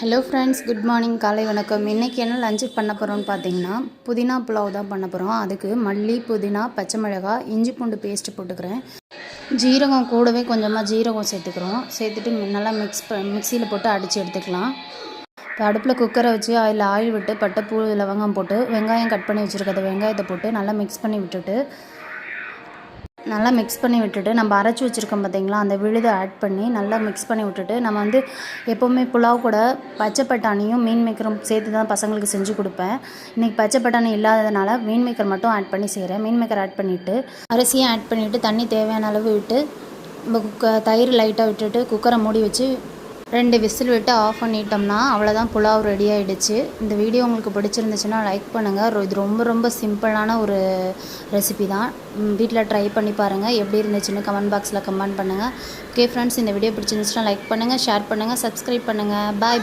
Hello friends good morning காலை வணக்கம். இன்றைக்கி என்ன லஞ்சு பண்ண போகிறோம்னு பார்த்தீங்கன்னா புதினா புலாவ் தான் பண்ண போகிறோம் அதுக்கு மல்லி புதினா பச்சை மிளகாய் இஞ்சி பூண்டு பேஸ்ட்டு போட்டுக்கிறேன். ஜீரகம் கூடவே கொஞ்சமாக ஜீரகம் சேர்த்துக்கிறோம். சேர்த்துட்டு நல்லா மிக்ஸ் ப மிக்சியில் போட்டு அடித்து எடுத்துக்கலாம். இப்போ அடுப்பில் குக்கரை வச்சு அதில் ஆயில் விட்டு பட்டை பூ லவங்கம் போட்டு வெங்காயம் கட் பண்ணி வச்சுருக்கிறத வெங்காயத்தை போட்டு நல்லா மிக்ஸ் பண்ணி விட்டுட்டு நல்லா மிக்ஸ் பண்ணி விட்டுட்டு நம்ம அரைச்சி வச்சுருக்கோம் பார்த்தீங்களா அந்த விழுதை ஆட் பண்ணி நல்லா மிக்ஸ் பண்ணி விட்டுட்டு நம்ம வந்து எப்போவுமே புலாவ் கூட பச்சை பட்டாணியும் மீன் மேக்கரும் சேர்த்து தான் பசங்களுக்கு செஞ்சு கொடுப்பேன். இன்றைக்கி பச்சை பட்டாணி இல்லாததுனால மீன் மேக்கர் மட்டும் ஆட் பண்ணி செய்கிறேன் மீன் மேக்கர் ஆட் பண்ணிவிட்டு அரிசியும் ஆட் பண்ணிவிட்டு தண்ணி தேவையான அளவு விட்டு நம்ம குக்க தயிர் லைட்டாக விட்டுட்டு குக்கரை மூடி வச்சு ரெண்டு விசில் விட்டு ஆஃப் பண்ணிட்டோம்னா அவ்வளோதான் புலாவ் ரெடி ஆகிடுச்சு இந்த வீடியோ உங்களுக்கு பிடிச்சிருந்துச்சுன்னா லைக் பண்ணுங்கள் இது ரொம்ப ரொம்ப சிம்பிளான ஒரு ரெசிபி தான். வீட்டில் ட்ரை பண்ணி பாருங்கள் எப்படி இருந்துச்சுன்னு கமெண்ட் பாக்ஸில் கமெண்ட் பண்ணுங்கள் ஓகே ஃப்ரெண்ட்ஸ் இந்த வீடியோ பிடிச்சிருந்துச்சுன்னா லைக் பண்ணுங்கள் ஷேர் பண்ணுங்கள் சப்ஸ்கிரைப் பண்ணுங்கள் பாய் பாய்